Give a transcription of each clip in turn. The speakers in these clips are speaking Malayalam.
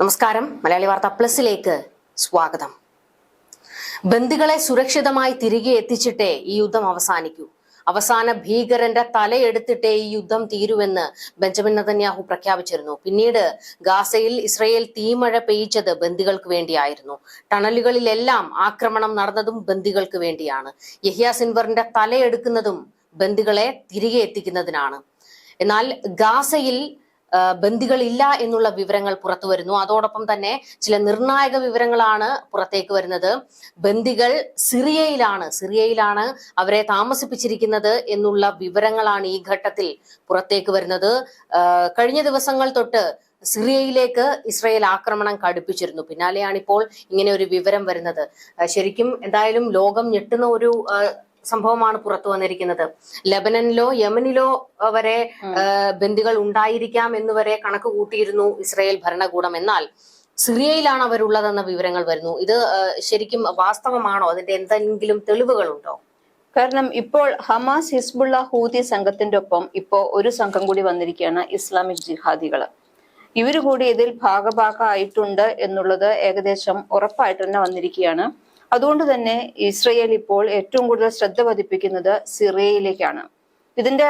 നമസ്കാരം. മലയാളി വാർത്ത പ്ലസിലേക്ക് സ്വാഗതം. ബന്ദികളെ സുരക്ഷിതമായി തിരികെ എത്തിച്ചിട്ടേ ഈ യുദ്ധം അവസാനിക്കൂ. അവസാന ഭീകരന്റെ തലയെടുത്തിട്ടേ ഈ യുദ്ധം തീരുവെന്ന് ബെഞ്ചമിൻ നതന്യാഹു പ്രഖ്യാപിച്ചിരുന്നു. പിന്നീട് ഗാസയിൽ ഇസ്രയേൽ തീമഴ പെയ്യിച്ചത് ബന്ദികൾക്ക് വേണ്ടിയായിരുന്നു. ടണലുകളിലെല്ലാം ആക്രമണം നടന്നതും ബന്ദികൾക്ക് വേണ്ടിയാണ്. യഹിയ സിൻവറിന്റെ തലയെടുക്കുന്നതും ബന്ദികളെ തിരികെ എത്തിക്കുന്നതിനാണ്. എന്നാൽ ഗാസയിൽ ബന്ദികളില്ല എന്നുള്ള വിവരങ്ങൾ പുറത്തു വരുന്നു. അതോടൊപ്പം തന്നെ ചില നിർണായക വിവരങ്ങളാണ് പുറത്തേക്ക് വരുന്നത്. ബന്ദികൾ സിറിയയിലാണ്. സിറിയയിലാണ് അവരെ താമസിപ്പിച്ചിരിക്കുന്നത് എന്നുള്ള വിവരങ്ങളാണ് ഈ ഘട്ടത്തിൽ പുറത്തേക്ക് വരുന്നത്. കഴിഞ്ഞ ദിവസങ്ങൾ തൊട്ട് സിറിയയിലേക്ക് ഇസ്രയേൽ ആക്രമണം കടുപ്പിച്ചിരുന്നു. പിന്നാലെയാണിപ്പോൾ ഇങ്ങനെ ഒരു വിവരം വരുന്നത്. ശരിക്കും എന്തായാലും ലോകം ഞെട്ടുന്ന ഒരു സംഭവമാണ് പുറത്തു വന്നിരിക്കുന്നത്. ലബനനിലോ യമനിലോ വരെ ബന്ദികൾ ഉണ്ടായിരിക്കാം എന്ന് വരെ കണക്ക് കൂട്ടിയിരുന്നു ഇസ്രയേൽ ഭരണകൂടം. എന്നാൽ സിറിയയിലാണ് അവരുള്ളതെന്ന വിവരങ്ങൾ വരുന്നു. ഇത് ശരിക്കും വാസ്തവമാണോ? അതിന്റെ എന്തെങ്കിലും തെളിവുകളുണ്ടോ? കാരണം ഇപ്പോൾ ഹമാസ് ഹിസ്ബുള്ള ഹൂതി സംഘത്തിന്റെ ഒപ്പം ഇപ്പോ ഒരു സംഘം കൂടി വന്നിരിക്കുകയാണ് ഇസ്ലാമിക് ജിഹാദികൾ ഇവർ കൂടി ഇതിൽ ഭാഗഭാഗമായിട്ടുണ്ട് എന്നുള്ളത് ഏകദേശം ഉറപ്പായിട്ട് തന്നെ വന്നിരിക്കുകയാണ്. അതുകൊണ്ട് തന്നെ ഇസ്രയേൽ ഇപ്പോൾ ഏറ്റവും കൂടുതൽ ശ്രദ്ധ പതിപ്പിക്കുന്നത് സിറിയയിലേക്കാണ്. ഇതിന്റെ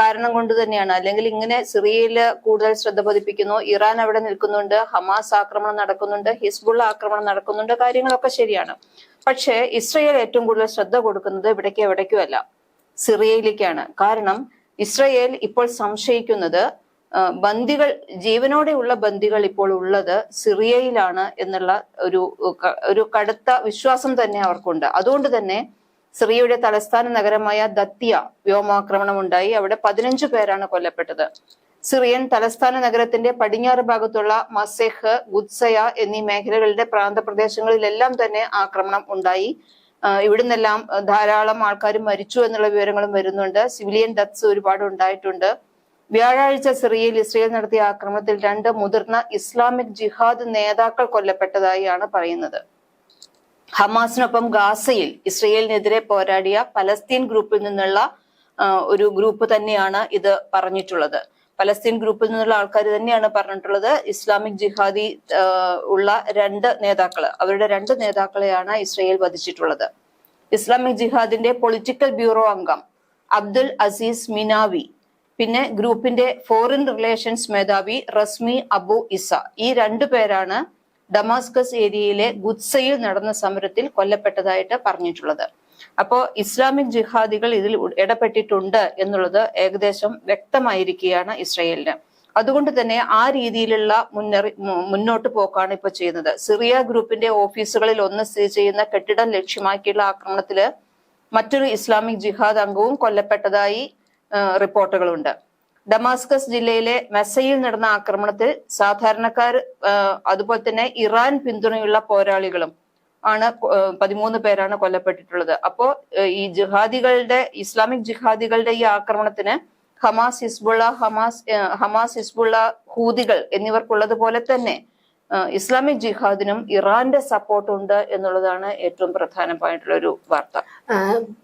കാരണം കൊണ്ട് തന്നെയാണ്. അല്ലെങ്കിൽ ഇങ്ങനെ സിറിയയിൽ കൂടുതൽ ശ്രദ്ധ പതിപ്പിക്കുന്നു. ഇറാൻ അവിടെ നിൽക്കുന്നുണ്ട്. ഹമാസ് ആക്രമണം നടക്കുന്നുണ്ട്. ഹിസ്ബുള്ള ആക്രമണം നടക്കുന്നുണ്ട്. കാര്യങ്ങളൊക്കെ ശരിയാണ്. പക്ഷേ ഇസ്രയേൽ ഏറ്റവും കൂടുതൽ ശ്രദ്ധ കൊടുക്കുന്നത് ഇവിടേക്ക് എവിടേക്കും അല്ല. സിറിയയിലേക്കാണ്. കാരണം ഇസ്രയേൽ ഇപ്പോൾ സംശയിക്കുന്നത് ബന്ദികൾ ജീവനോടെയുള്ള ബന്ദികൾ ഇപ്പോൾ ഉള്ളത് സിറിയയിലാണ് എന്നുള്ള ഒരു ഒരു കടുത്ത വിശ്വാസം തന്നെ അവർക്കുണ്ട്. അതുകൊണ്ട് തന്നെ സിറിയയുടെ തലസ്ഥാന നഗരമായ ദത്തിയ വ്യോമാക്രമണം ഉണ്ടായി അവിടെ പതിനഞ്ചു പേരാണ് കൊല്ലപ്പെട്ടത്. സിറിയൻ തലസ്ഥാന നഗരത്തിന്റെ പടിഞ്ഞാറ് ഭാഗത്തുള്ള മസെഹ് ഗുദ്സയ എന്നീ മേഖലകളുടെ പ്രാന്തപ്രദേശങ്ങളിലെല്ലാം തന്നെ ആക്രമണം ഉണ്ടായി. ഇവിടുന്നെല്ലാം ധാരാളം ആൾക്കാർ മരിച്ചു എന്നുള്ള വിവരങ്ങളും വരുന്നുണ്ട്. സിവിലിയൻ ഡെത്ത്സ് ഒരുപാട് ഉണ്ടായിട്ടുണ്ട്. വ്യാഴാഴ്ച സിറിയയിൽ ഇസ്രയേൽ നടത്തിയ ആക്രമണത്തിൽ രണ്ട് മുതിർന്ന ഇസ്ലാമിക് ജിഹാദ് നേതാക്കൾ കൊല്ലപ്പെട്ടതായാണ് പറയുന്നത്. ഹമാസിനൊപ്പം ഗാസയിൽ ഇസ്രയേലിനെതിരെ പോരാടിയ പലസ്തീൻ ഗ്രൂപ്പിൽ നിന്നുള്ള ഒരു ഗ്രൂപ്പ് തന്നെയാണ് ഇത് പറഞ്ഞിട്ടുള്ളത്. പലസ്തീൻ ഗ്രൂപ്പിൽ നിന്നുള്ള ആൾക്കാർ തന്നെയാണ് പറഞ്ഞിട്ടുള്ളത്. ഇസ്ലാമിക് ജിഹാദി ഉള്ള രണ്ട് നേതാക്കൾ അവരുടെ രണ്ട് നേതാക്കളെയാണ് ഇസ്രയേൽ വധിച്ചിട്ടുള്ളത്. ഇസ്ലാമിക് ജിഹാദിന്റെ പൊളിറ്റിക്കൽ ബ്യൂറോ അംഗം അബ്ദുൽ അസീസ് മിനാവി പിന്നെ ഗ്രൂപ്പിന്റെ ഫോറിൻ റിലേഷൻസ് മേധാവി റസ്മി അബു ഇസ. ഈ രണ്ടു പേരാണ് ഡമാസ്കസ് ഏരിയയിലെ ഗുത്സയിൽ നടന്ന സമരത്തിൽ കൊല്ലപ്പെട്ടതായിട്ട് പറഞ്ഞിട്ടുള്ളത്. അപ്പോ ഇസ്ലാമിക് ജിഹാദികൾ ഇതിൽ ഇടപെട്ടിട്ടുണ്ട് എന്നുള്ളത് ഏകദേശം വ്യക്തമായിരിക്കുകയാണ് ഇസ്രയേലിന്. അതുകൊണ്ട് തന്നെ ആ രീതിയിലുള്ള മുന്നറി മുന്നോട്ട് പോക്കാണ് ഇപ്പൊ ചെയ്യുന്നത്. സിറിയ ഗ്രൂപ്പിന്റെ ഓഫീസുകളിൽ ഒന്ന് സ്ഥിതി ചെയ്യുന്ന കെട്ടിടം ലക്ഷ്യമാക്കിയുള്ള ആക്രമണത്തിൽ മറ്റൊരു ഇസ്ലാമിക് ജിഹാദ് അംഗവും കൊല്ലപ്പെട്ടതായി റിപ്പോർട്ടുകളുണ്ട്. ഡമാസ്കസ് ജില്ലയിലെ മെസ്സയിൽ നടന്ന ആക്രമണത്തിൽ സാധാരണക്കാർ അതുപോലെ തന്നെ ഇറാൻ പിന്തുണയുള്ള പോരാളികളും ആണ് പതിമൂന്ന് പേരാണ് കൊല്ലപ്പെട്ടിട്ടുള്ളത്. അപ്പോ ഈ ജിഹാദികളുടെ ഇസ്ലാമിക് ജിഹാദികളുടെ ഈ ആക്രമണത്തിന് Hamas Hezbollah Hamas Hamas Hezbollah ഹൂതികൾ എന്നിവർക്കുള്ളത് പോലെ തന്നെ ഇസ്ലാമിക് ജിഹാദിനും ഇറാന്റെ സപ്പോർട്ട് ഉണ്ട് എന്നുള്ളതാണ് ഏറ്റവും പ്രധാനമായിട്ടുള്ള ഒരു വാർത്ത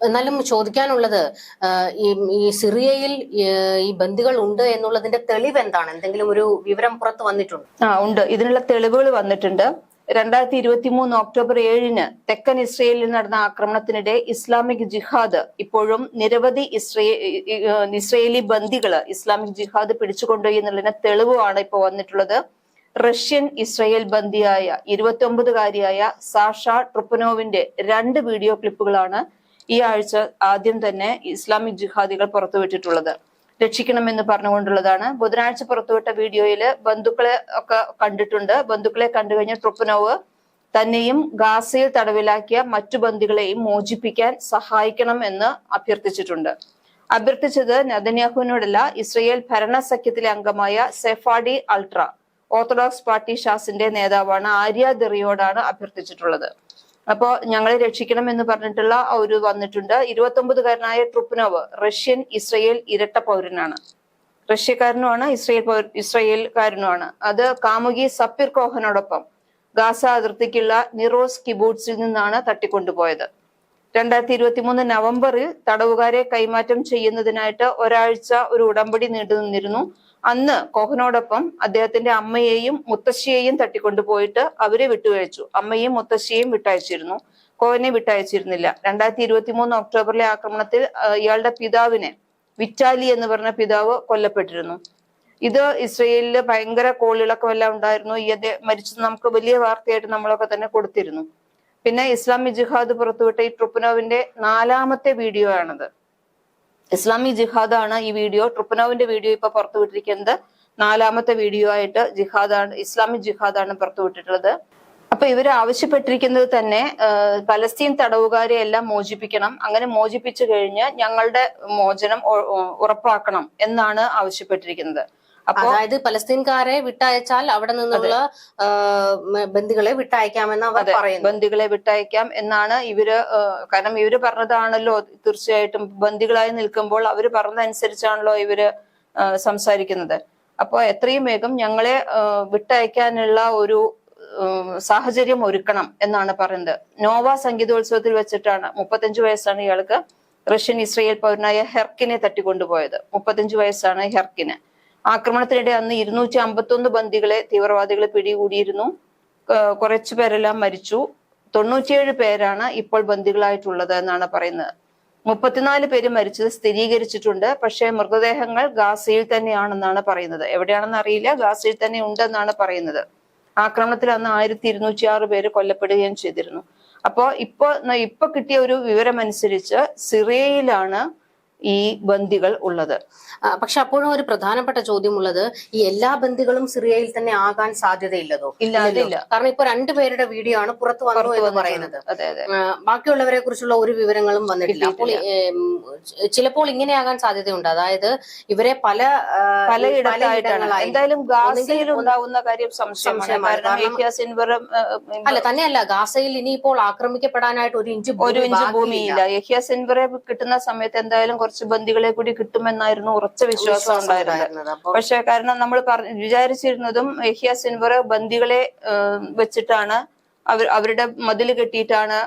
എന്നാലും ചോദിക്കാനുള്ളത് ഈ ഈ സിറിയയിൽ ഈ ബന്ദികൾ ഉണ്ട് എന്നുള്ളതിന്റെ തെളിവ് എന്താണ്? എന്തെങ്കിലും ഒരു വിവരം പുറത്ത് വന്നിട്ടുണ്ട്? ആ ഉണ്ട്. ഇതിനുള്ള തെളിവുകൾ വന്നിട്ടുണ്ട്. രണ്ടായിരത്തി ഇരുപത്തി മൂന്ന് ഒക്ടോബർ ഏഴിന് തെക്കൻ ഇസ്രയേലിൽ നടന്ന ആക്രമണത്തിനിടെ ഇസ്ലാമിക് ജിഹാദ് ഇപ്പോഴും നിരവധി ഇസ്രേ ഇസ്രയേലി ബന്ദികൾ ഇസ്ലാമിക് ജിഹാദ് പിടിച്ചുകൊണ്ടുപോയി എന്നുള്ളതിന് തെളിവാണ് ഇപ്പോൾ വന്നിട്ടുള്ളത്. റഷ്യൻ ഇസ്രയേൽ ബന്ദിയായ ഇരുപത്തി ഒമ്പതുകാരിയായ സാഷ ട്രുപ്പനോവിന്റെ രണ്ട് വീഡിയോ ക്ലിപ്പുകളാണ് ഈ ആഴ്ച ആദ്യം തന്നെ ഇസ്ലാമിക് ജിഹാദികൾ പുറത്തുവിട്ടിട്ടുള്ളത്. രക്ഷിക്കണമെന്ന് പറഞ്ഞുകൊണ്ടുള്ളതാണ്. ബുധനാഴ്ച പുറത്തുവിട്ട വീഡിയോയിൽ ബന്ധുക്കളെ ഒക്കെ കണ്ടിട്ടുണ്ട്. ബന്ധുക്കളെ കണ്ടു കഴിഞ്ഞ ട്രുപ്പനോവ് തന്നെയും ഗാസയിൽ തടവിലാക്കിയ മറ്റു ബന്ദികളെയും മോചിപ്പിക്കാൻ സഹായിക്കണം എന്ന് അഭ്യർത്ഥിച്ചിട്ടുണ്ട്. അഭ്യർത്ഥിച്ചത് നെതന്യാഹുവിനോടല്ല ഇസ്രയേൽ ഭരണസഖ്യത്തിലെ അംഗമായ സെഫാഡി അൾട്ര. ഓർത്തഡോക്സ് പാർട്ടി ഷാസിന്റെ നേതാവാണ് ആര്യ ദെറിയോടാണ് അഭ്യർത്ഥിച്ചിട്ടുള്ളത്. അപ്പോ ഞങ്ങളെ രക്ഷിക്കണം എന്ന് പറഞ്ഞിട്ടുള്ള ഒരു വന്നിട്ടുണ്ട്. ഇരുപത്തി ഒമ്പതുകാരനായ ട്രുപ്നോവ് റഷ്യൻ ഇസ്രയേൽ ഇരട്ട പൗരനാണ്. റഷ്യക്കാരനുമാണ് ഇസ്രയേൽ പൗര ഇസ്രയേൽക്കാരനുമാണ്. അത് കാമുകി സപ്പിർ കോഹനോടൊപ്പം ഗാസ അതിർത്തിക്കുള്ള നിറോസ് കിബൂട്ട്സിൽ നിന്നാണ് തട്ടിക്കൊണ്ടുപോയത്. രണ്ടായിരത്തി ഇരുപത്തി മൂന്ന് നവംബറിൽ തടവുകാരെ കൈമാറ്റം ചെയ്യുന്നതിനായിട്ട് ഒരാഴ്ച ഒരു ഉടമ്പടി നീണ്ടു നിന്നിരുന്നു അന്ന് കോഹനോടൊപ്പം അദ്ദേഹത്തിന്റെ അമ്മയെയും മുത്തശ്ശിയെയും തട്ടിക്കൊണ്ടുപോയിട്ട് അവരെ വിട്ടുകഴിച്ചു. അമ്മയും മുത്തശ്ശിയെയും വിട്ടയച്ചിരുന്നു. കോഹനെ വിട്ടയച്ചിരുന്നില്ല. രണ്ടായിരത്തി ഇരുപത്തി മൂന്ന് ഒക്ടോബറിലെ ആക്രമണത്തിൽ ഇയാളുടെ പിതാവിനെ വിറ്റാലി എന്ന് പറഞ്ഞ പിതാവ് കൊല്ലപ്പെട്ടിരുന്നു. ഇത് ഇസ്രയേലിൽ ഭയങ്കര കോളിളക്കമെല്ലാം ഉണ്ടായിരുന്നു. ഈ മരിച്ചത് നമുക്ക് വലിയ വാർത്തയായിട്ട് നമ്മളൊക്കെ തന്നെ കൊടുത്തിരുന്നു. പിന്നെ ഇസ്ലാമിക് ജിഹാദ് പുറത്തുവിട്ട ഈ ട്രുപ്പനോവിന്റെ നാലാമത്തെ വീഡിയോ ആണത്. ഇസ്ലാമിക് ജിഹാദാണ് ഈ വീഡിയോ. ട്രിപ്പനോവിന്റെ വീഡിയോ ഇപ്പൊ പുറത്തുവിട്ടിരിക്കുന്നത് നാലാമത്തെ വീഡിയോ ആയിട്ട് ജിഹാദാണ് ഇസ്ലാമിക് ജിഹാദാണ് പുറത്തുവിട്ടിട്ടുള്ളത് അപ്പൊ ഇവർ ആവശ്യപ്പെട്ടിരിക്കുന്നത് തന്നെ പലസ്തീൻ തടവുകാരെ എല്ലാം മോചിപ്പിക്കണം. അങ്ങനെ മോചിപ്പിച്ചു കഴിഞ്ഞ് ഞങ്ങളുടെ മോചനം ഉറപ്പാക്കണം എന്നാണ് ആവശ്യപ്പെട്ടിരിക്കുന്നത്. അതായത് പലസ്തീൻകാരെ വിട്ടയച്ചാൽ അവിടെ നിന്നുള്ള ബന്ധുക്കളെ വിട്ടയക്കാമെന്ന് അവർ പറയുന്നു. ബന്ദികളെ വിട്ടയക്കാം എന്നാണ് ഇവർ കാരണം ഇവർ പറഞ്ഞതാണല്ലോ തീർച്ചയായിട്ടും ബന്ദികളായി നിൽക്കുമ്പോൾ അവർ പറഞ്ഞതനുസരിച്ചാണല്ലോ ഇവർ സംസാരിക്കുന്നത്. അപ്പൊ എത്രയും വേഗം ഞങ്ങളെ വിട്ടയക്കാനുള്ള ഒരു സാഹചര്യം ഒരുക്കണം എന്നാണ് പറയുന്നത്. നോവ സംഗീതോത്സവത്തിൽ വെച്ചിട്ടാണ് മുപ്പത്തഞ്ചു വയസ്സാണ് ഇയാൾക്ക് റഷ്യൻ ഇസ്രയേൽ പൗരനായ ഹെർക്കിനെ തട്ടിക്കൊണ്ടുപോയത്. മുപ്പത്തഞ്ചു വയസ്സാണ് ഹെർക്കിന്. ആക്രമണത്തിനിടെ അന്ന് ഇരുന്നൂറ്റി അമ്പത്തൊന്ന് ബന്ദികളെ തീവ്രവാദികളെ പിടികൂടിയിരുന്നു. കുറച്ചു പേരെല്ലാം മരിച്ചു. തൊണ്ണൂറ്റിയേഴ് പേരാണ് ഇപ്പോൾ ബന്ദികളായിട്ടുള്ളത് എന്നാണ് പറയുന്നത്. മുപ്പത്തിനാല് പേര് മരിച്ചത് സ്ഥിരീകരിച്ചിട്ടുണ്ട്. പക്ഷേ മൃതദേഹങ്ങൾ ഗാസയിൽ തന്നെയാണെന്നാണ് പറയുന്നത്. എവിടെയാണെന്ന് അറിയില്ല. ഗാസയിൽ തന്നെ ഉണ്ടെന്നാണ് പറയുന്നത്. ആക്രമണത്തിൽ അന്ന് ആയിരത്തി ഇരുന്നൂറ്റി ആറ് പേര് കൊല്ലപ്പെടുകയും ചെയ്തിരുന്നു. അപ്പോ ഇപ്പൊ ഇപ്പൊ കിട്ടിയ ഒരു വിവരം അനുസരിച്ച് സിറിയയിലാണ് ഈ ബന്ദികൾ ഉള്ളത്. പക്ഷെ അപ്പോഴും ഒരു പ്രധാനപ്പെട്ട ചോദ്യമുള്ളത് ഈ എല്ലാ ബന്ദികളും സിറിയയിൽ തന്നെ ആകാൻ സാധ്യതയില്ലതോ? ഇല്ല കാരണം ഇപ്പൊ രണ്ടുപേരുടെ വീഡിയോ ആണ് പുറത്തു വന്നു എന്ന് പറയുന്നത്. ബാക്കിയുള്ളവരെ കുറിച്ചുള്ള ഒരു വിവരങ്ങളും വന്നിട്ടില്ല. അപ്പോൾ ചിലപ്പോൾ ഇങ്ങനെയാകാൻ സാധ്യതയുണ്ട്. അതായത് ഇവരെ പല പല പലയിടത്തായിട്ടാണ്. എന്തായാലും ഗാസയിൽ ഉണ്ടാവുന്ന കാര്യം സംശയമാണ്. അല്ല തന്നെയല്ല. ഗാസയിൽ ഇനിയിപ്പോൾ ആക്രമിക്കപ്പെടാനായിട്ട് ഒരു ഇഞ്ച് ഒരു ഇഞ്ച് ഭൂമിയില്ല. യഹ്യ സിൻവറെ കിട്ടുന്ന സമയത്ത് എന്തായാലും കുറച്ച് ബന്ദികളെ കൂടി കിട്ടുമെന്നായിരുന്നു ഉറച്ച വിശ്വാസം ഉണ്ടായിരുന്നത്. പക്ഷെ കാരണം നമ്മൾ പറഞ്ഞ വിചാരിച്ചിരുന്നതും യഹ്യ സിൻവർ ബന്ദികളെ വെച്ചിട്ടാണ് അവർ അവരുടെ മതിൽ കെട്ടിയിട്ടാണ്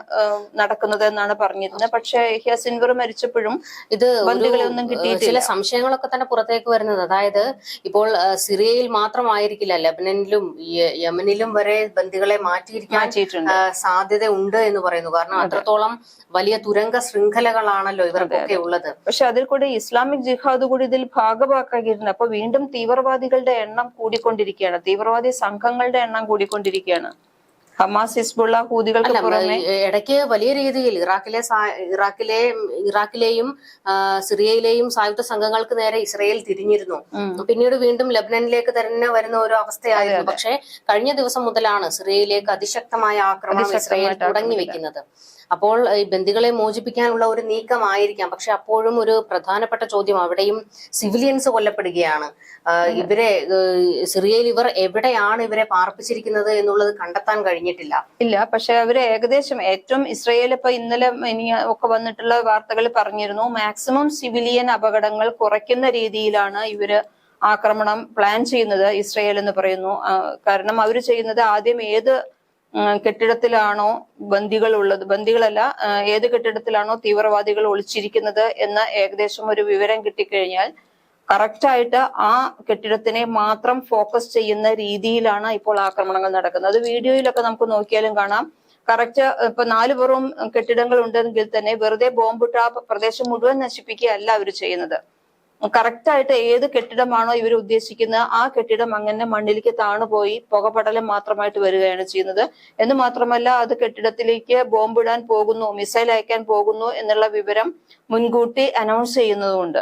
നടക്കുന്നത് എന്നാണ് പറഞ്ഞിരുന്നത്. പക്ഷെ ഹിയാസിൻവർ സിൻവർ മരിച്ചപ്പോഴും ഇത് ബന്ധുക്കളൊന്നും കിട്ടിയിട്ടില്ല. ചില സംശയങ്ങളൊക്കെ തന്നെ പുറത്തേക്ക് വരുന്നത്. അതായത് ഇപ്പോൾ സിറിയയിൽ മാത്രമായിരിക്കില്ല ലബനനിലും യമനിലും വരെ ബന്ദികളെ മാറ്റിയിരിക്കാൻ സാധ്യത ഉണ്ട് എന്ന് പറയുന്നു. കാരണം അത്രത്തോളം വലിയ തുരങ്ക ശൃംഖലകളാണല്ലോ ഇവർക്കൊക്കെ ഉള്ളത്. പക്ഷെ അതിൽ കൂടി ഇസ്ലാമിക് ജിഹാദ് കൂടി ഇതിൽ ഭാഗമാക്കിയിരുന്നു അപ്പൊ വീണ്ടും തീവ്രവാദികളുടെ എണ്ണം കൂടിക്കൊണ്ടിരിക്കുകയാണ്. തീവ്രവാദി സംഘങ്ങളുടെ എണ്ണം കൂടിക്കൊണ്ടിരിക്കുകയാണ്. ഹമാസ് ഹിസ്ബുള്ള ഹൂതികൾക്ക് പുറമെ ഇടയ്ക്ക് വലിയ രീതിയിൽ ഇറാഖിലെ ഇറാഖിലെ ഇറാഖിലെയും സിറിയയിലെയും സായുധ സംഘങ്ങൾക്ക് നേരെ ഇസ്രയേൽ തിരിഞ്ഞിരുന്നു. പിന്നീട് വീണ്ടും ലബ്നനിലേക്ക് തന്നെ വരുന്ന ഒരു അവസ്ഥയായിരുന്നു. പക്ഷേ കഴിഞ്ഞ ദിവസം മുതലാണ് സിറിയയിലേക്ക് അതിശക്തമായ ആക്രമണം ഇസ്രയേൽ തുടങ്ങി വെക്കുന്നത് അപ്പോൾ ഈ ബന്ദികളെ മോചിപ്പിക്കാനുള്ള ഒരു നീക്കമായിരിക്കാം. പക്ഷെ അപ്പോഴും ഒരു പ്രധാനപ്പെട്ട ചോദ്യം അവിടെയും സിവിലിയൻസ് കൊല്ലപ്പെടുകയാണ്. ഇവരെ സിറിയയിൽ ഇവർ എവിടെയാണ് ഇവരെ പാർപ്പിച്ചിരിക്കുന്നത് എന്നുള്ളത് കണ്ടെത്താൻ കഴിഞ്ഞിട്ടില്ല. ഇല്ല പക്ഷെ അവർ ഏകദേശം ഏറ്റവും ഇസ്രയേൽ ഇപ്പൊ ഇന്നലെ ഇനി ഒക്കെ വന്നിട്ടുള്ള വാർത്തകൾ പറഞ്ഞിരുന്നു മാക്സിമം സിവിലിയൻ അപകടങ്ങൾ കുറയ്ക്കുന്ന രീതിയിലാണ് ഇവർ ആക്രമണം പ്ലാൻ ചെയ്യുന്നത് ഇസ്രയേൽ എന്ന് പറയുന്നു. കാരണം അവർ ചെയ്യുന്നത് ആദ്യം ഏത് കെട്ടിടത്തിലാണോ ബന്ദികൾ ഉള്ളത് ബന്ദികളല്ല ഏത് കെട്ടിടത്തിലാണോ തീവ്രവാദികൾ ഒളിച്ചിരിക്കുന്നത് എന്ന ഏകദേശം ഒരു വിവരം കിട്ടിക്കഴിഞ്ഞാൽ കറക്റ്റ് ആയിട്ട് ആ കെട്ടിടത്തിനെ മാത്രം ഫോക്കസ് ചെയ്യുന്ന രീതിയിലാണ് ഇപ്പോൾ ആക്രമണങ്ങൾ നടക്കുന്നത്. അത് വീഡിയോയിലൊക്കെ നമുക്ക് നോക്കിയാലും കാണാം. കറക്റ്റ് ഇപ്പൊ നാല് പുറവും കെട്ടിടങ്ങൾ ഉണ്ടെങ്കിൽ തന്നെ വെറുതെ ബോംബിട്ട് ആ പ്രദേശം മുഴുവൻ നശിപ്പിക്കുകയല്ല അവർ ചെയ്യുന്നത്. കറക്റ്റ് ആയിട്ട് ഏത് കെട്ടിടമാണോ ഇവർ ഉദ്ദേശിക്കുന്നത് ആ കെട്ടിടം അങ്ങനെ മണ്ണിലേക്ക് താണുപോയി പുകപടലം മാത്രമായിട്ട് വരികയാണ് ചെയ്യുന്നത്. എന്ന് മാത്രമല്ല അത് കെട്ടിടത്തിലേക്ക് ബോംബിടാൻ പോകുന്നു മിസൈൽ അയക്കാൻ പോകുന്നു എന്നുള്ള വിവരം മുൻകൂട്ടി അനൗൺസ് ചെയ്യുന്നതുകൊണ്ട്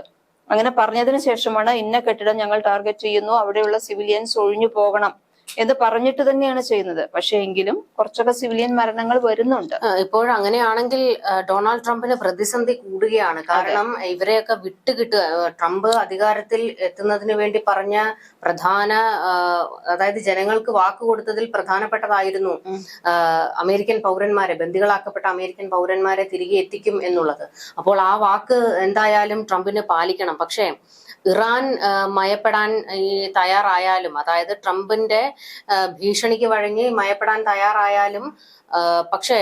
അങ്ങനെ പറഞ്ഞതിന് ശേഷമാണ് ഇന്ന കെട്ടിടം ഞങ്ങൾ ടാർഗറ്റ് ചെയ്യുന്നു. അവിടെയുള്ള സിവിലിയൻസ് ഒഴിഞ്ഞു പോകണം. എന്ന് പറഞ്ഞിട്ട് തന്നെയാണ് ചെയ്യുന്നത്. പക്ഷേ എങ്കിലും കുറച്ചൊക്കെ സിവിലിയൻ മരണങ്ങൾ വരുന്നുണ്ട്. ഇപ്പോഴങ്ങനെയാണെങ്കിൽ ഡൊണാൾഡ് ട്രംപിന് പ്രതിസന്ധി കൂടുകയാണ്. കാരണം ഇവരെയൊക്കെ വിട്ടുകിട്ടുക ട്രംപ് അധികാരത്തിൽ എത്തുന്നതിന് വേണ്ടി പറഞ്ഞ പ്രധാന അതായത് ജനങ്ങൾക്ക് വാക്ക് കൊടുത്തതിൽ പ്രധാനപ്പെട്ടതായിരുന്നു അമേരിക്കൻ പൗരന്മാരെ ബന്ദികളാക്കപ്പെട്ട അമേരിക്കൻ പൗരന്മാരെ തിരികെ എത്തിക്കും എന്നുള്ളത്. അപ്പോൾ ആ വാക്ക് എന്തായാലും ട്രംപിന് പാലിക്കണം. പക്ഷേ ഇറാൻ മയപ്പെടാൻ ഈ തയ്യാറായാലും അതായത് ട്രംപിന്റെ ഭീഷണിക്ക് വഴങ്ങി മയപ്പെടാൻ തയ്യാറായാലും പക്ഷേ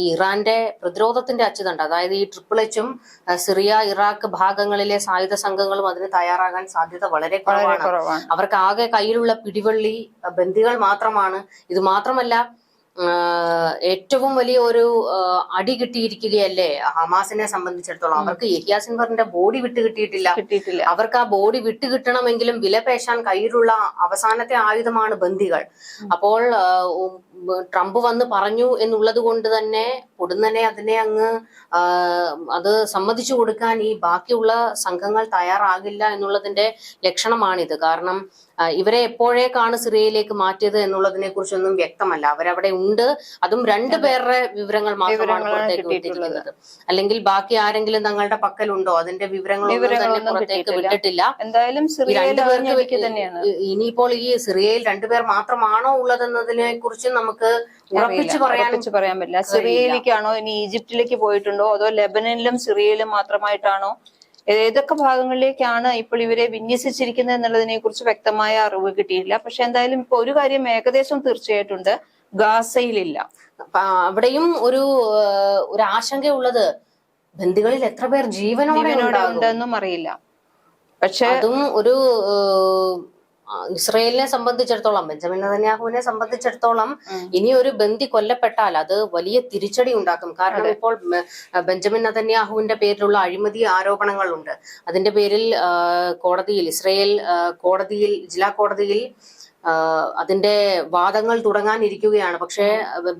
ഈ ഇറാന്റെ പ്രതിരോധത്തിന്റെ അച്ചുതണ്ട് അതായത് ഈ ട്രിപ്പിൾ എച്ചും സിറിയ ഇറാഖ് ഭാഗങ്ങളിലെ സായുധ സംഘങ്ങളും അതിന് തയ്യാറാകാൻ സാധ്യത വളരെ കുറവാണ്. അവർക്ക് ആകെ കയ്യിലുള്ള പിടിവള്ളി ബന്ദികൾ മാത്രമാണ്. ഇത് മാത്രമല്ല ഏറ്റവും വലിയ ഒരു അടി കിട്ടിയിരിക്കുകയല്ലേ ഹമാസിനെ സംബന്ധിച്ചിടത്തോളം. അവർക്ക് യഹിയ സിൻവറിന്റെ ബോഡി വിട്ട് കിട്ടിയിട്ടില്ല. കിട്ടിയിട്ടില്ല. അവർക്ക് ആ ബോഡി വിട്ട് കിട്ടണമെങ്കിലും വിലപേശാൻ കയ്യിലുള്ള അവസാനത്തെ ആയുധമാണ് ബന്ദികൾ. അപ്പോൾ ട്രംപ് വന്ന് പറഞ്ഞു എന്നുള്ളത് കൊണ്ട് തന്നെ പൊടുന്നനെ അതിനെ അങ്ങ് അത് സമ്മതിച്ചു കൊടുക്കാൻ ഈ ബാക്കിയുള്ള സംഘങ്ങൾ തയ്യാറാകില്ല എന്നുള്ളതിന്റെ ലക്ഷണമാണിത്. കാരണം ഇവരെ എപ്പോഴേക്കാണ് സിറിയയിലേക്ക് മാറ്റിയത് എന്നുള്ളതിനെ കുറിച്ചൊന്നും വ്യക്തമല്ല. അവരവിടെ ഉണ്ട്. അതും രണ്ടു പേരുടെ വിവരങ്ങൾ മാത്രമാണ് പുറത്തേക്ക് വിട്ടിരിക്കുന്നത്. അല്ലെങ്കിൽ ബാക്കി ആരെങ്കിലും തങ്ങളുടെ പക്കലുണ്ടോ? അതിന്റെ വിവരങ്ങളൊന്നും തന്നെ പുറത്തേക്ക് വിട്ടിട്ടില്ല. എന്തായാലും രണ്ടുപേർക്ക് ഇനിയിപ്പോൾ ഈ സിറിയയിൽ രണ്ടുപേർ മാത്രമാണോ ഉള്ളതെന്നതിനെ കുറിച്ച് നമുക്ക് ഉറപ്പിച്ചു പറയാൻ ഉറപ്പിച്ച് പറയാൻ പറ്റില്ല. സിറിയയിലേക്കാണോ ഇനി ഈജിപ്തിലേക്ക് പോയിട്ടുണ്ടോ? അതോ ലെബനനിലും സിറിയയിലും മാത്രമായിട്ടാണോ? ഏതൊക്കെ ഭാഗങ്ങളിലേക്കാണ് ഇപ്പോൾ ഇവരെ വിന്യസിച്ചിരിക്കുന്നത് എന്നുള്ളതിനെ കുറിച്ച് വ്യക്തമായ അറിവ് കിട്ടിയില്ല പക്ഷെ എന്തായാലും ഇപ്പൊ ഒരു കാര്യം ഏകദേശം തീർച്ചയായിട്ടുണ്ട്. ഗാസയിലില്ല. അവിടെയും ഒരു ഒരു ആശങ്കയുള്ളത് ബന്ദികളിൽ എത്ര പേർ ജീവനോടെ ഉണ്ടെന്നും അറിയില്ല. പക്ഷെ അതും ഒരു ഇസ്രയേലിനെ സംബന്ധിച്ചിടത്തോളം ബെഞ്ചമിൻ നദന്യാഹുവിനെ സംബന്ധിച്ചിടത്തോളം ഇനി ഒരു ബന്ദി കൊല്ലപ്പെട്ടാൽ അത് വലിയ തിരിച്ചടി ഉണ്ടാക്കും. കാരണം ഇപ്പോൾ ബെഞ്ചമിൻ നെതന്യാഹുവിന്റെ പേരിലുള്ള അഴിമതി ആരോപണങ്ങളുണ്ട്. അതിന്റെ പേരിൽ കോടതിയിൽ ഇസ്രയേൽ കോടതിയിൽ ജില്ലാ കോടതിയിൽ അതിന്റെ വാദങ്ങൾ തുടങ്ങാനിരിക്കുകയാണ്. പക്ഷേ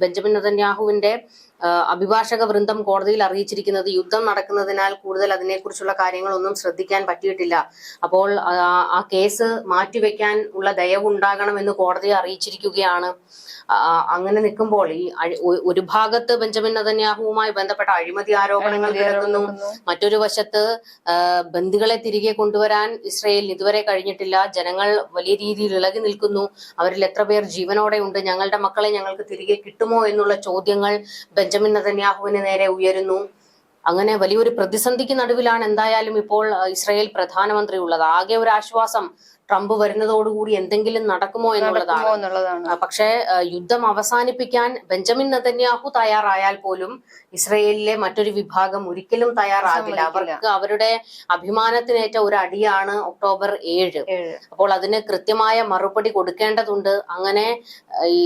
ബെഞ്ചമിൻ നെതന്യാഹുവിന്റെ ആ, അഭിഭാഷക വൃന്ദം കോടതിയിൽ അറിയിച്ചിരിക്കുന്നത് യുദ്ധം നടക്കുന്നതിനാൽ കൂടുതൽ അതിനെക്കുറിച്ചുള്ള കാര്യങ്ങളൊന്നും ശ്രദ്ധിക്കാൻ പറ്റിയിട്ടില്ല. അപ്പോൾ ആ- കേസ് മാറ്റിവെക്കാൻ ഉള്ള ദയവുണ്ടാകണമെന്ന് കോടതിയെ അറിയിച്ചിരിക്കുകയാണ്. അങ്ങനെ നിൽക്കുമ്പോൾ ഈ ഒരു ഭാഗത്ത് ബെഞ്ചമിൻ നദന്യാഹുവുമായി ബന്ധപ്പെട്ട അഴിമതി ആരോപണങ്ങൾ കേൾക്കുന്നു. മറ്റൊരു വശത്ത് ബന്ധുക്കളെ തിരികെ കൊണ്ടുവരാൻ ഇസ്രയേലിന് ഇതുവരെ കഴിഞ്ഞിട്ടില്ല. ജനങ്ങൾ വലിയ രീതിയിൽ ഇളകി നിൽക്കുന്നു. അവരിൽ എത്ര പേർ ജീവനോടെ ഉണ്ട് ഞങ്ങളുടെ മക്കളെ ഞങ്ങൾക്ക് തിരികെ കിട്ടുമോ എന്നുള്ള ചോദ്യങ്ങൾ ബെഞ്ചമിൻ നതന്യാഹുവിന് നേരെ ഉയരുന്നു. അങ്ങനെ വലിയൊരു പ്രതിസന്ധിക്ക് നടുവിലാണ് എന്തായാലും ഇപ്പോൾ ഇസ്രായേൽ പ്രധാനമന്ത്രി ഉള്ളത്. ആകെ ഒരു ആശ്വാസം ട്രംപ് വരുന്നതോടുകൂടി എന്തെങ്കിലും നടക്കുമോ എന്നുള്ളതാണ്. പക്ഷേ യുദ്ധം അവസാനിപ്പിക്കാൻ ബെഞ്ചമിൻ നതന്യാഹു തയ്യാറായാൽ പോലും ഇസ്രയേലിലെ മറ്റൊരു വിഭാഗം ഒരിക്കലും തയ്യാറാകില്ല. അവർക്ക് അവരുടെ അഭിമാനത്തിനേറ്റ ഒരു അടിയാണ് ഒക്ടോബർ ഏഴ്. അപ്പോൾ അതിന് കൃത്യമായ മറുപടി കൊടുക്കേണ്ടതുണ്ട്. അങ്ങനെ ഈ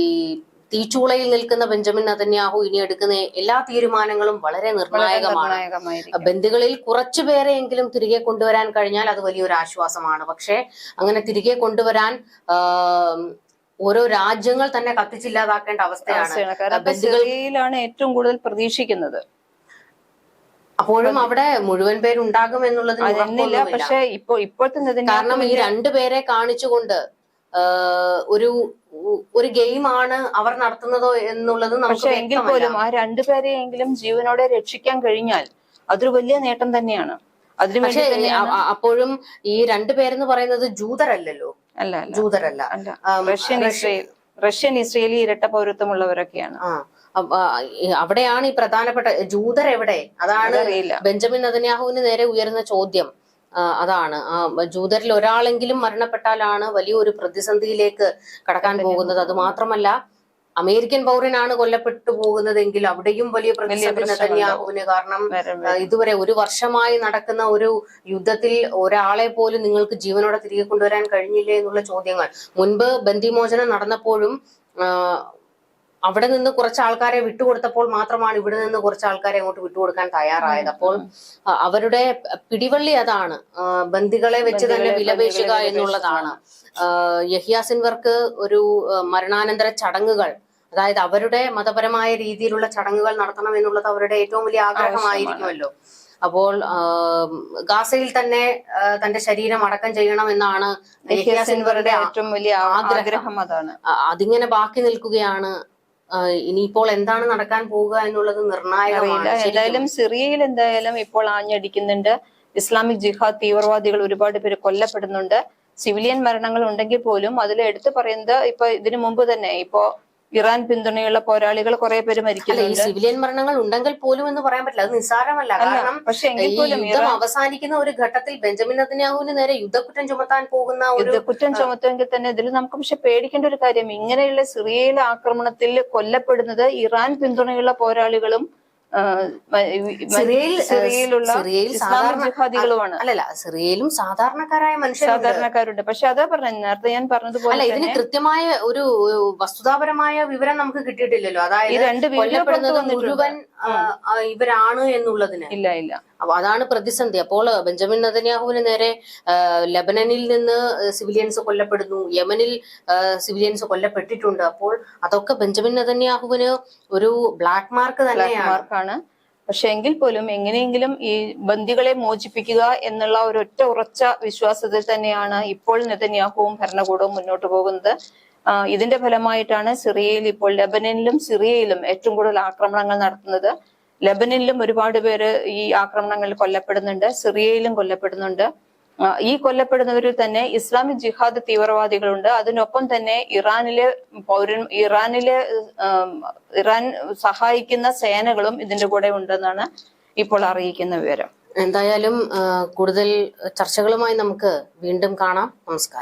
തീച്ചൂളയിൽ നിൽക്കുന്ന ബെഞ്ചമിൻ നതന്യാഹു ഇനി എടുക്കുന്ന എല്ലാ തീരുമാനങ്ങളും വളരെ നിർണായകമാണ്. ബന്ധുക്കളിൽ കുറച്ചു പേരെയെങ്കിലും തിരികെ കൊണ്ടുവരാൻ കഴിഞ്ഞാൽ അത് വലിയൊരു ആശ്വാസമാണ്. പക്ഷേ അങ്ങനെ തിരികെ കൊണ്ടുവരാൻ ഓരോ രാജ്യങ്ങൾ തന്നെ കത്തിച്ചില്ലാതാക്കേണ്ട അവസ്ഥയാണ്. ഇപ്പൊ ഏറ്റവും കൂടുതൽ പ്രതീക്ഷിക്കുന്നത്. അപ്പോഴും അവിടെ മുഴുവൻ പേരുണ്ടാകും എന്നുള്ളത് പക്ഷേ ഇപ്പോ ഇപ്പോഴത്തെ കാരണം ഈ രണ്ടുപേരെ കാണിച്ചുകൊണ്ട് ഒരു ഒരു ഗെയിമാണ് അവർ നടത്തുന്നതോ എന്നുള്ളത് നമുക്ക് പക്ഷെ എങ്കിൽ പോലും ആ രണ്ടുപേരെയെങ്കിലും ജീവനോടെ രക്ഷിക്കാൻ കഴിഞ്ഞാൽ അതൊരു വലിയ നേട്ടം തന്നെയാണ്. അതിന് പക്ഷേ അപ്പോഴും ഈ രണ്ടുപേരെന്ന് പറയുന്നത് ജൂതരല്ലല്ലോ. അല്ല ജൂതരല്ല. അല്ല. റഷ്യൻ ഇസ്രയേൽ റഷ്യൻ ഇസ്രയേലി ഇരട്ട പൗരത്വമുള്ളവരൊക്കെയാണ്. അവിടെയാണ് ഈ പ്രധാനപ്പെട്ട ജൂതർ എവിടെ അതാണ് ബെഞ്ചമിൻ നദന്യാഹുവിന് നേരെ ഉയരുന്ന ചോദ്യം. അതാണ്. ആ, ജൂതരിൽ ഒരാളെങ്കിലും മരണപ്പെട്ടാലാണ് വലിയൊരു പ്രതിസന്ധിയിലേക്ക് കടക്കാൻ പോകുന്നത്. അത് മാത്രമല്ല അമേരിക്കൻ പൗരനാണ് കൊല്ലപ്പെട്ടു പോകുന്നതെങ്കിൽ അവിടെയും വലിയ പ്രതിസന്ധി. നെതന്യാഹുവിന് കാരണം ഇതുവരെ ഒരു വർഷമായി നടക്കുന്ന ഒരു യുദ്ധത്തിൽ ഒരാളെ പോലും നിങ്ങൾക്ക് ജീവനോടെ തിരികെ കൊണ്ടുവരാൻ കഴിഞ്ഞില്ലേ എന്നുള്ള ചോദ്യങ്ങൾ. മുൻപ് ബന്ധിമോചനം നടന്നപ്പോഴും അവിടെ നിന്ന് കുറച്ച് ആൾക്കാരെ വിട്ടുകൊടുത്തപ്പോൾ മാത്രമാണ് ഇവിടെ നിന്ന് കുറച്ച് ആൾക്കാരെ അങ്ങോട്ട് വിട്ടുകൊടുക്കാൻ തയ്യാറായത്. അപ്പോൾ അവരുടെ പിടിവള്ളി അതാണ്. ബന്ധികളെ ബന്ദികളെ വെച്ച് തന്നെ വിലപേശുക എന്നുള്ളതാണ്. യഹിയാസിൻവർക്ക് ഒരു മരണാനന്തര ചടങ്ങുകൾ അതായത് അവരുടെ മതപരമായ രീതിയിലുള്ള ചടങ്ങുകൾ നടത്തണം എന്നുള്ളത് അവരുടെ ഏറ്റവും വലിയ ആഗ്രഹമായിരിക്കുമല്ലോ. അപ്പോൾ ഗാസയിൽ തന്നെ തന്റെ ശരീരം അടക്കം ചെയ്യണം എന്നാണ് ഏറ്റവും വലിയ ആഗ്രഹം. അതാണ്. അതിങ്ങനെ ബാക്കി നിൽക്കുകയാണ് ഇനിയിപ്പോൾ എന്താണ് നടക്കാൻ പോവുക എന്നുള്ളത് നിർണായകമാണ് ഏതായാലും എന്തായാലും സിറിയയിൽ എന്തായാലും ഇപ്പോൾ ആഞ്ഞടിക്കുന്നുണ്ട്. ഇസ്ലാമിക് ജിഹാദ് തീവ്രവാദികൾ ഒരുപാട് പേര് കൊല്ലപ്പെടുന്നുണ്ട്. സിവിലിയൻ മരണങ്ങൾ ഉണ്ടെങ്കിൽ പോലും അതിൽ എടുത്തു പറയുന്നത് ഇപ്പൊ ഇതിനു മുമ്പ് തന്നെ. ഇപ്പോ ഇറാൻ പിന്തുണയുള്ള പോരാളികൾ കുറെ പേര് അല്ല ഈ മരിക്കുന്നുണ്ട്. സിവിലിയൻ മരണങ്ങൾ ഉണ്ടെങ്കിൽ പോലും എന്ന് പറയാൻ പറ്റില്ല. അത് നിസ്സാരമല്ല. കാരണം പക്ഷെ യുദ്ധം അവസാനിക്കുന്ന ഒരു ഘട്ടത്തിൽ ബെഞ്ചമിൻ നെതന്യാഹുവിന് നേരെ യുദ്ധക്കുറ്റം ചുമത്താൻ പോകുന്ന യുദ്ധക്കുറ്റം ചുമത്തുമെങ്കിൽ തന്നെ ഇതിൽ നമുക്ക് പക്ഷെ പേടിക്കേണ്ട ഒരു കാര്യം ഇങ്ങനെയുള്ള സിറിയയിലെ ആക്രമണത്തിൽ കൊല്ലപ്പെടുന്നത് ഇറാൻ പിന്തുണയുള്ള പോരാളികളും ജിഹാദികളുമാണ്. അല്ലല്ല സിറിയയിലും സാധാരണക്കാരായ മനുഷ്യരുണ്ട്. സാധാരണക്കാരുണ്ട്. പക്ഷെ അതാ പറഞ്ഞ നേരത്തെ ഞാൻ പറഞ്ഞതുപോലെ ഇതിന് കൃത്യമായ ഒരു വസ്തുതാപരമായ വിവരം നമുക്ക് കിട്ടിയിട്ടില്ലല്ലോ. അതായത് മുഴുവൻ ഇവരാണ് എന്നുള്ളതിന്. ഇല്ല ഇല്ല. അതാണ് പ്രതിസന്ധി. അപ്പോൾ ബെഞ്ചമിൻ നദന്യാഹുവിന് നേരെ ലബനനിൽ നിന്ന് സിവിലിയൻസ് കൊല്ലപ്പെടുന്നു. യമനിൽ സിവിലിയൻസ് കൊല്ലപ്പെട്ടിട്ടുണ്ട്. അപ്പോൾ അതൊക്കെ ബെഞ്ചമിൻ നദന്യാഹുവിന് ഒരു ബ്ലാക്ക് മാർക്ക് തന്നെയാണ്. പക്ഷെ എങ്കിൽ പോലും എങ്ങനെയെങ്കിലും ഈ ബന്ദികളെ മോചിപ്പിക്കുക എന്നുള്ള ഒരു ഒറ്റ ഉറച്ച വിശ്വാസത്തിൽ തന്നെയാണ് ഇപ്പോൾ നെതന്യാഹുവും ഭരണകൂടവും മുന്നോട്ട് പോകുന്നത്. ഇതിന്റെ ഫലമായിട്ടാണ് സിറിയയിൽ ഇപ്പോൾ ലബനനിലും സിറിയയിലും ഏറ്റവും കൂടുതൽ ആക്രമണങ്ങൾ നടത്തുന്നത്. ലെബനനിലും ഒരുപാട് പേര് ഈ ആക്രമണങ്ങളിൽ കൊല്ലപ്പെടുന്നുണ്ട് സിറിയയിലും കൊല്ലപ്പെടുന്നുണ്ട്. ഈ കൊല്ലപ്പെടുന്നവരിൽ തന്നെ ഇസ്ലാമിക് ജിഹാദ് തീവ്രവാദികളുണ്ട്. അതിനൊപ്പം തന്നെ ഇറാനിലെ പൗരൻ ഇറാനിലെ ഇറാൻ സഹായിക്കുന്ന സേനകളും ഇതിന്റെ കൂടെ ഉണ്ടെന്നാണ് ഇപ്പോൾ അറിയിക്കുന്ന വിവരം. എന്തായാലും കൂടുതൽ ചർച്ചകളുമായി നമുക്ക് വീണ്ടും കാണാം. നമസ്കാരം.